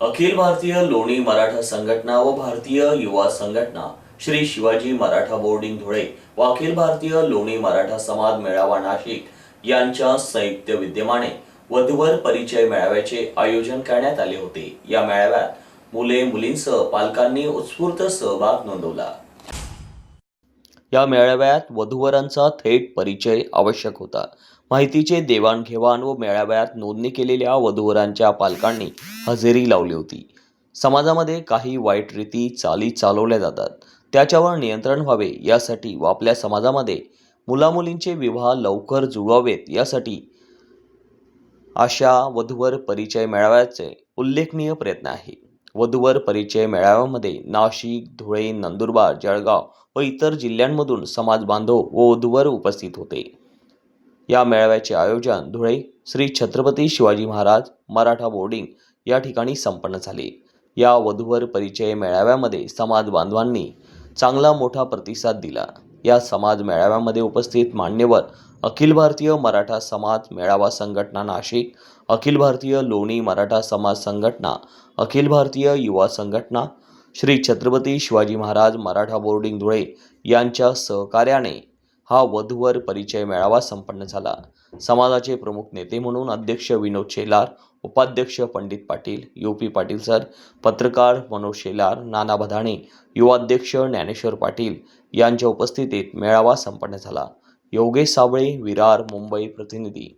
अखिल भारतीय लोणी मराठा संघटना व भारतीय युवा संघटना श्री शिवाजी मराठा बोर्डिंग धुळे व अखिल भारतीय लोणी मराठा समाज मेळावा नाशिक यांच्या संयुक्त विद्यमाने वधूवर परिचय मेळाव्याचे आयोजन करण्यात आले होते. या मेळाव्यात मुले मुलींसह पालकांनी उत्स्फूर्त सहभाग नोंदवला. या मेळाव्यात वधूवरांचा थेट परिचय आवश्यक होता. माहितीचे देवाणघेवाण व मेळाव्यात नोंदणी केलेल्या वधूवरांच्या पालकांनी हजेरी लावली होती. समाजामध्ये काही वाईट रीती चाली चालवल्या जातात. त्याच्यावर नियंत्रण व्हावे यासाठी व आपल्या समाजामध्ये मुलामुलींचे विवाह लवकर जुळवावेत यासाठी अशा वधूवर परिचय मेळाव्याचे उल्लेखनीय प्रयत्न आहे. वधूवर परिचय मेळाव्यामध्ये नाशिक धुळे नंदुरबार जळगाव व इतर जिल्ह्यांमधून समाज बांधव व वधूवर उपस्थित होते. या मेळाव्याचे आयोजन धुळे श्री छत्रपती शिवाजी महाराज मराठा बोर्डिंग या ठिकाणी संपन्न झाले. या वधूवर परिचय मेळाव्यामध्ये समाज बांधवांनी चांगला मोठा प्रतिसाद दिला. या समाज मेळाव्यामध्ये उपस्थित मान्यवर अखिल भारतीय मराठा समाज मेळावा संघटना नाशिक अखिल भारतीय लोणी मराठा समाज संघटना अखिल भारतीय युवा संघटना श्री छत्रपती शिवाजी महाराज मराठा बोर्डिंग धुळे यांच्या सहकार्याने हा वधूवर परिचय मेळावा संपन्न झाला. समाजाचे प्रमुख नेते म्हणून अध्यक्ष विनोद शेलार उपाध्यक्ष Pandit Patil U P Patil sir पत्रकार मनोज शेलार नाना भदाणे युवाध्यक्ष ज्ञानेश्वर पाटील यांच्या उपस्थितीत मेळावा संपन्न झाला. योगेश साबळे विरार मुंबई प्रतिनिधी